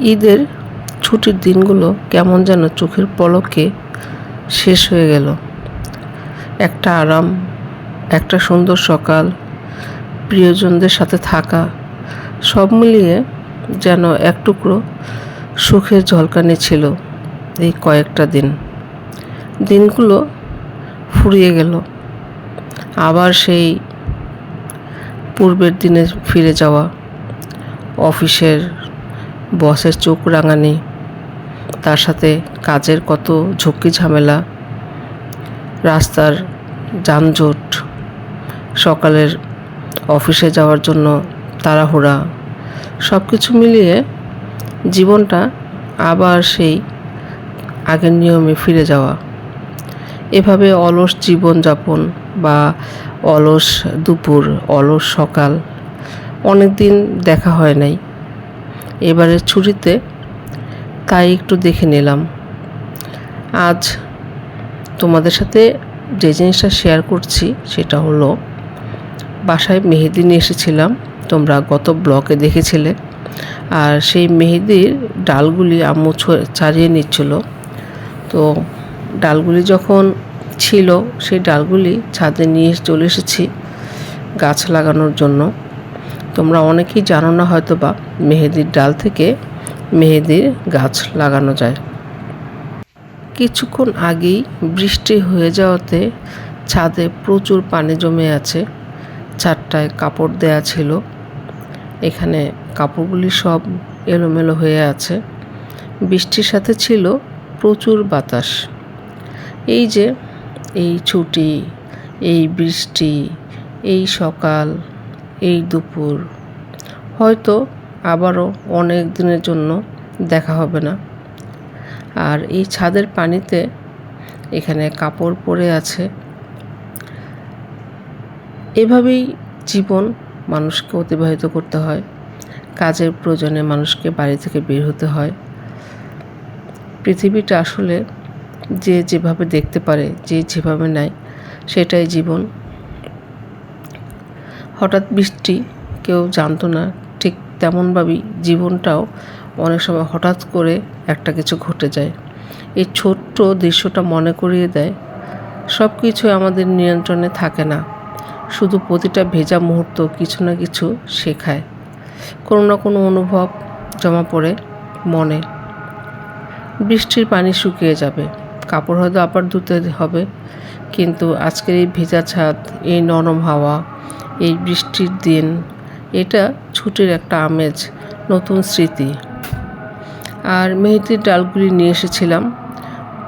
ঈদের ছুটির দিনগুলো কেমন যেন চোখের পলকে শেষ হয়ে গেল। একটা আরাম, একটা সুন্দর সকাল, প্রিয়জনদের সাথে থাকা, সব মিলিয়ে যেন এক টুকরো সুখের ঝলকানি ছিল এই কয়েকটা দিন। দিনগুলো ফুরিয়ে গেল। আবার সেই পূর্বের দিনে ফিরে যাওয়া, অফিসের বসের চোখ রাঙানি। তার সাথে কাজের কত ঝক্কি ঝামেলা। রাস্তার যানজট। সকালের অফিসে যাওয়ার জন্য তাড়াহুড়া। সব কিছু মিলিয়ে জীবনটা আবার সেই আগের নিয়মে ফিরে যাওয়া। এভাবে অলস জীবনযাপন বা অলস দুপুর, অলস সকাল অনেক দিন দেখা হয় নাই। এবারের ছুটিতে, তাই একটু দেখে নিলাম। আজ তোমাদের সাথে যে জিনিসটা শেয়ার করছি, সেটা হলো, বাসায় মেহেদি নিয়ে এসেছিলাম। তোমরা গত ব্লকে দেখেছিলে। আর সেই মেহেদির ডালগুলি আম্মু ছাড়িয়ে নিচ্ছিল। তো ডালগুলি যখন ছিল, সেই ডালগুলি ছাদে নিয়ে চলে এসেছি গাছ লাগানোর জন্য। তোমরা অনেকেই জানো না হয়তো বা মেহেদির ডাল থেকে মেহেদির গাছ লাগানো যায়। কিছুক্ষণ আগেই বৃষ্টি হয়ে যাওয়াতে ছাদে প্রচুর পানি জমে আছে, ছাদটায় কাপড় দেয়া ছিল। এখানে কাপড়গুলি সব এলোমেলো হয়ে আছে। বৃষ্টির সাথে ছিল প্রচুর বাতাস। এই যে এই ছুটি, এই বৃষ্টি, এই সকাল এই দুপুর। হয়তো আবারও অনেক দিনের জন্য দেখা হবে না। আর এই ছাদের পানিতে এখানে কাপড় পরে আছে। এভাবেই জীবন মানুষকে অতিবাহিত করতে হয়। কাজের প্রয়োজনে মানুষকে বাড়ি থেকে বের হতে হয়। পৃথিবীটা আসলে যে যেভাবে দেখতে পারে, যে যেভাবে নেয়, সেটাই জীবন। হঠাৎ বৃষ্টি, কেউ জানতো না ঠিক তেমনভাবেই জীবনটাও অনেক সময় হঠাৎ করে একটা কিছু ঘটে যায়। এই ছোট্ট দৃশ্যটা মনে করিয়ে দেয় সব কিছু আমাদের নিয়ন্ত্রণে থাকে না। শুধু প্রতিটা ভেজা মুহূর্ত কিছু না কিছু শেখায়। কোনো না কোনো অনুভব জমা পড়ে মনে। বৃষ্টির পানি শুকিয়ে যাবে, কাপড় হয়তো আবার ধুতে হবে, কিন্তু আজকের এই ভেজা ছাদ, এই নরম হাওয়া এই বৃষ্টির দিন। এটা ছুটির একটা আমেজ, নতুন স্মৃতি। আর মেহেদির ডালগুলি নিয়ে এসেছিলাম।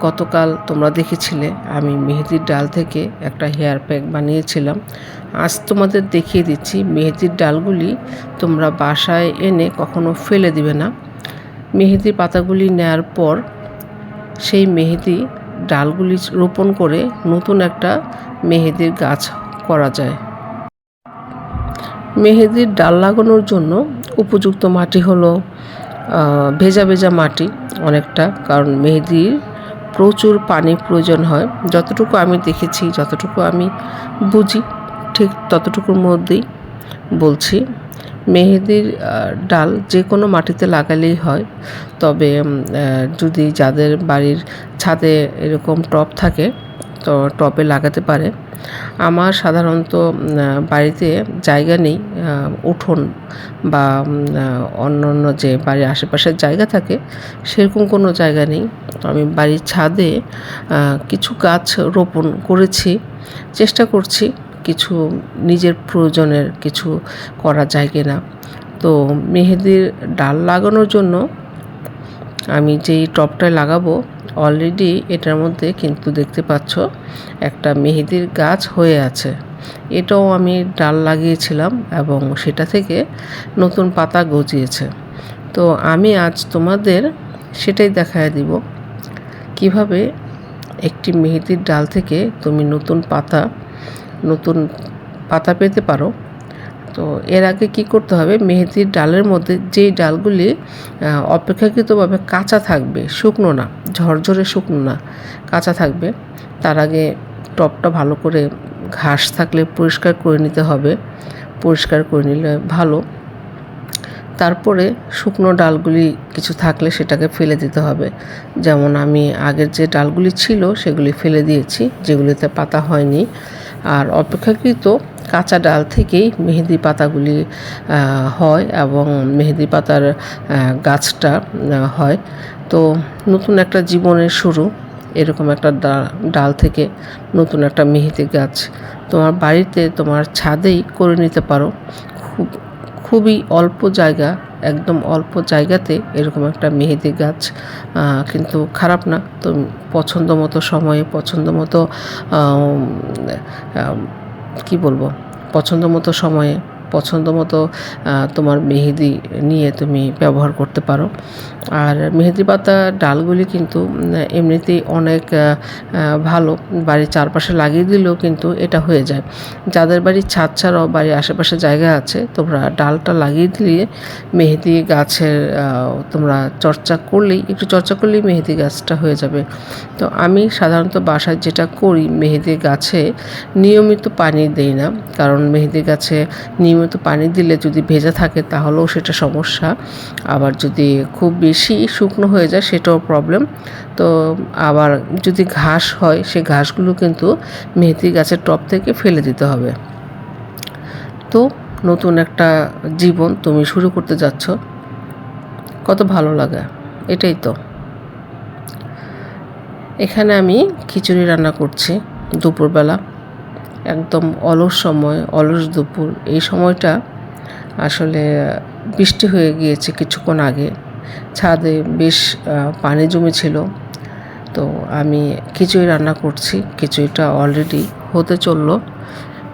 গতকাল তোমরা দেখেছিলে, আমি মেহেদির ডাল থেকে একটা হেয়ার প্যাক বানিয়েছিলাম। আজ তোমাদের দেখিয়ে দিচ্ছি, মেহেদির ডালগুলি তোমরা বাসায় এনে কখনো ফেলে দিবে না। মেহেদির পাতাগুলি নেয়ার পর সেই মেহেদি ডালগুলি রোপণ করে নতুন একটা মেহেদির গাছ করা যায়। মেহেদির ডাল লাগানোর জন্য উপযুক্ত মাটি হলো ভেজা ভেজা মাটি অনেকটা, কারণ মেহেদির প্রচুর পানি প্রয়োজন হয়। যতটুকু আমি দেখেছি, যতটুকু আমি বুঝি, ঠিক ততটুকুর মধ্যেই বলছি, মেহেদির ডাল যে কোনো মাটিতে লাগালেই হয়। তবে যদি যাদের বাড়ির ছাদে এরকম টব থাকে তো টবে লাগাতে পারে। আমার সাধারণত বাড়িতে জায়গা নেই উঠোন বা অন্য অন্য যে বাড়ির আশেপাশের জায়গা থাকে, সেরকম কোনো জায়গা নেই। তো আমি বাড়ির ছাদে কিছু গাছ রোপণ করেছি, চেষ্টা করছি কিছু নিজের প্রয়োজনের কিছু করা যায় কিনা। তো মেহেদির ডাল লাগানোর জন্য আমি যেই টবটায় লাগাবো অলরেডি এটার মধ্যে কিন্তু দেখতে পাচ্ছ একটা মেহেদির গাছ হয়ে আছে। এটাও আমি ডাল লাগিয়েছিলাম এবং সেটা থেকে নতুন পাতা গজিয়েছে। তো আমি আজ তোমাদের সেটাই দেখায় দিব, কীভাবে একটি মেহেদির ডাল থেকে তুমি নতুন পাতা নতুন পাতা পেতে পারো। তো এর আগে কি করতে হবে? মেহেদির ডালের মধ্যে যেই ডালগুলি অপেক্ষাকৃতভাবে কাঁচা থাকবে, শুকনো না, ঝরঝরে শুকনো না, কাঁচা থাকবে, তার আগে টপটা ভালো করে ঘাস থাকলে পরিষ্কার করে নিতে হবে, পরিষ্কার করে নিলে ভালো। তারপরে শুকনো ডালগুলি কিছু থাকলে সেটাকে ফেলে দিতে হবে। যেমন আমি আগের যে ডালগুলি ছিল, সেগুলি ফেলে দিয়েছি, যেগুলিতে পাতা হয়নি। আর অপেক্ষাকৃত কাঁচা ডাল থেকেই মেহেদি পাতাগুলি হয় এবং মেহেদি পাতার গাছটা হয়। তো নতুন একটা জীবনের শুরু, এরকম একটা ডাল থেকে নতুন একটা মেহেদি গাছ তোমার বাড়িতে, তোমার ছাদেই করে নিতে পারো। খুব, খুবই অল্প জায়গা, একদম অল্প জায়গাতে এরকম একটা মেহেদি গাছ কিন্তু খারাপ না। তো পছন্দ মতো সময়ে পছন্দ মতো কী বলব? পছন্দ মতো সময়ে পছন্দ মতো তোমার মেহেদি নিয়ে তুমি ব্যবহার করতে পারো। আর মেহেদি পাতা ডালগুলি কিন্তু এমনিতেই অনেক ভালো। বাড়ির চারপাশে লাগিয়ে দিলেও কিন্তু এটা হয়ে যায়। যাদের বাড়ির ছাদ ছাড়াও বাড়ির আশেপাশে জায়গা আছে, তোমরা ডালটা লাগিয়ে দিলে মেহেদি গাছের তোমরা চর্চা করলেই, একটু চর্চা করলেই মেহেদি গাছটা হয়ে যাবে। তো আমি সাধারণত বাসায় যেটা করি, মেহেদি গাছে নিয়মিত পানি দেই না। কারণ মেহেদি গাছে নিয়মিত পানি দিলে যদি ভেজা থাকে তাহলেও সেটা সমস্যা। আবার যদি খুব বেশি শুকনো হয়ে যায় সেটাও প্রবলেম তো আবার যদি ঘাস হয় সে ঘাসগুলো কিন্তু মেথি গাছের টপ থেকে ফেলে দিতে হবে। তো নতুন একটা জীবন তুমি শুরু করতে যাচ্ছ। কত ভালো লাগে, এটাই তো। এখানে আমি খিচুড়ি রান্না করছি দুপুরবেলা। একদম অলস সময়, অলস দুপুর। এই সময়টা আসলে বৃষ্টি হয়ে গিয়েছে কিছুক্ষণ আগে। ছাদে বেশ পানি জমেছিল। তো আমি খিচুড়ি রান্না করছি। খিচুড়িটা অলরেডি হতে চলল।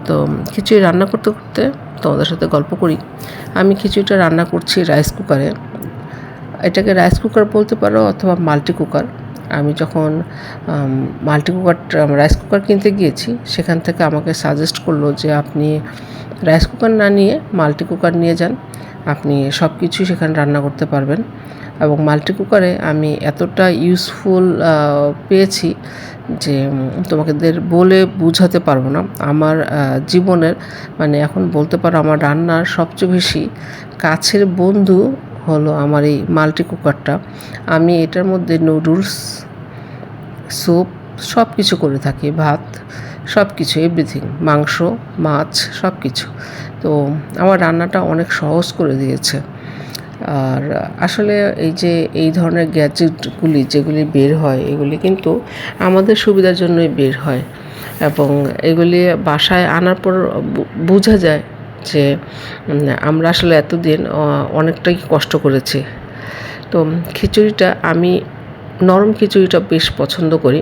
তো খিচুড়ি রান্না করতে করতে তোমাদের সাথে গল্প করি। আমি খিচুড়িটা রান্না করছি রাইস কুকারে এটাকে রাইস কুকার বলতে পারো অথবা মাল্টি কুকার আমি যখন মাল্টি কুকার রাইস কুকার কিনতে গিয়েছি, সেখান থেকে আমাকে সাজেস্ট করল যে আপনি রাইস কুকার না নিয়ে মাল্টি কুকার নিয়ে যান। আপনি সব কিছুই সেখানে রান্না করতে পারবেন। এবং মাল্টি কুকারে আমি এতটা ইউজফুল পেয়েছি যে তোমাকেদের বলে বুঝাতে পারব না। আমার জীবনের মানে এখন বলতে পারো আমার রান্নার সবচেয়ে বেশি কাছের বন্ধু হলো আমার এই মাল্টি কুকারটা। আমি এটার মধ্যে নুডলস, স্যুপ সব কিছু করে থাকি, ভাত সব কিছু এভরিথিং, মাংস, মাছ সব কিছু তো আমার রান্নাটা অনেক সহজ করে দিয়েছে। আর আসলে এই যে এই ধরনের গ্যাজেটগুলি যেগুলি বের হয়, এগুলি কিন্তু আমাদের সুবিধার জন্যই বের হয়। এবং এগুলি বাসায় আনার পর বোঝা যায় যে আমরা আসলে এতদিন অনেকটাই কষ্ট করেছি। তো খিচুড়িটা আমি, নরম খিচুড়িটা বেশ পছন্দ করি।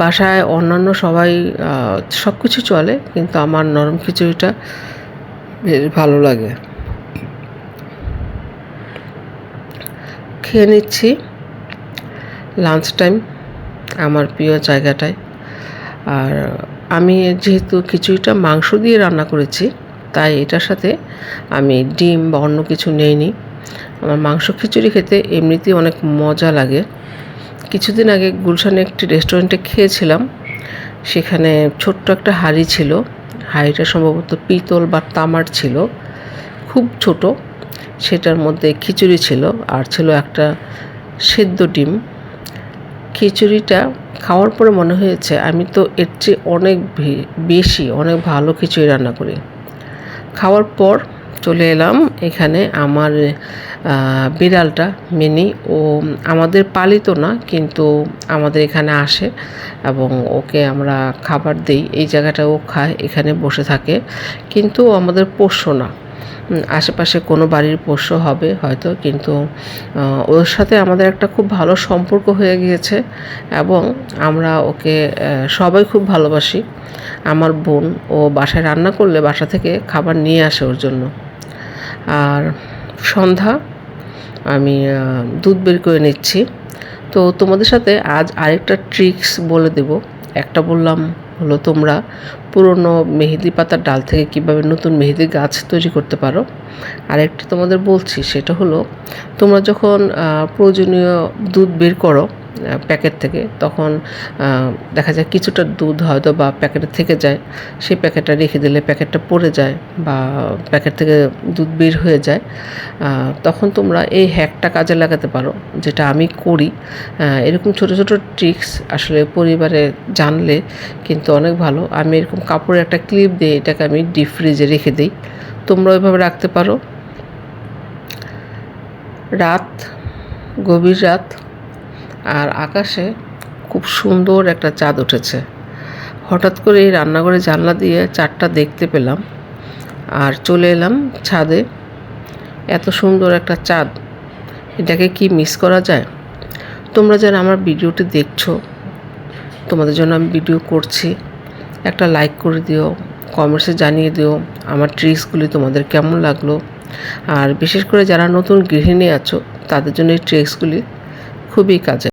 বাসায় অন্যান্য সবাই সব কিছু চলে, কিন্তু আমার নরম খিচুড়িটা বেশ ভালো লাগে। খেয়ে নিচ্ছি। লাঞ্চ টাইম আমার প্রিয় জায়গাটায়। আর আমি যেহেতু খিচুড়িটা মাংস দিয়ে রান্না করেছি, তাই এটার সাথে আমি ডিম বা অন্য কিছু নেইনি। আমার মাংস খিচুড়ি খেতে এমনিতেই অনেক মজা লাগে। কিছুদিন আগে গুলশানে একটি রেস্টুরেন্টে খেয়েছিলাম, সেখানে ছোট্ট একটা হাঁড়ি ছিল। হাঁড়িটা সম্ভবত পিতল বা তামার ছিল, খুব ছোট। সেটার মধ্যে খিচুড়ি ছিল, আর ছিল একটা সেদ্ধ ডিম। খিচুড়িটা খাওয়ার পরে মনে হয়েছে আমি তো এর চেয়ে অনেক বেশি, অনেক ভালো খিচুড়ি রান্না করি। খাওয়ার পর চলে এলাম এখানে আমার বিড়ালটা, মিনি। ও আমাদের পালিত না, কিন্তু আমাদের এখানে আসে এবং ওকে আমরা খাবার দিই। এই জায়গাটা ও খায়, এখানে বসে থাকে। কিন্তু আমাদের পোষ্য না। আশেপাশে কোনো বাড়ির পোষ্য হবে হয়তো, কিন্তু ওর সাথে আমাদের একটা খুব ভালো সম্পর্ক হয়ে গিয়েছে এবং আমরা ওকে সবাই খুব ভালোবাসি। আমার বোন, ও বাসায় রান্না করলে বাসা থেকে খাবার নিয়ে আসে ওর জন্য। আর সন্ধ্যা, আমি দুধ বের করে নিচ্ছি। তো তোমাদের সাথে আজ আরেকটা ট্রিক্স বলে দেব। একটা বললাম হলো তোমরা পুরনো মেহেদি পাতার ডাল থেকে কীভাবে নতুন মেহেদি গাছ তৈরি করতে পারো। আরেকটা তোমাদের বলছি, সেটা হলো তোমরা যখন প্রয়োজনীয় দুধ বের করো প্যাকেট থেকে। তখন দেখা যায় কিছুটা দুধ হয়তো বা প্যাকেটে থেকে যায়। সেই প্যাকেটটা রেখে দিলে প্যাকেটটা পড়ে যায় বা প্যাকেট থেকে দুধ বের হয়ে যায়। তখন তোমরা এই হ্যাকটা কাজে লাগাতে পারো, যেটা আমি করি। এরকম ছোট ছোট ট্রিক্স আসলে পরিবারে জানলে কিন্তু অনেক ভালো। আমি এরকম কাপড়ের একটা ক্লিপ দিয়ে এটাকে আমি ডিপ ফ্রিজে রেখে দিই। তোমরা ওইভাবে রাখতে পারো। রাত, গভীর রাত আর আকাশে খুব সুন্দর একটা চাঁদ উঠেছে। হঠাৎ করে এই রান্নাঘরে জানলা দিয়ে চাঁদটা দেখতে পেলাম আর চলে এলাম ছাদে। এত সুন্দর একটা চাঁদ, এটাকে কি মিস করা যায়? তোমরা যারা আমার ভিডিওটি দেখছ, তোমাদের জন্য আমি ভিডিও করছি, একটা লাইক করে দিও কমেন্টসে জানিয়ে দিও আমার ট্রিক্সগুলি তোমাদের কেমন লাগল। আর বিশেষ করে যারা নতুন গৃহিণী আছো, তাদের জন্য এই ট্রিক্সগুলি খুবই কাজে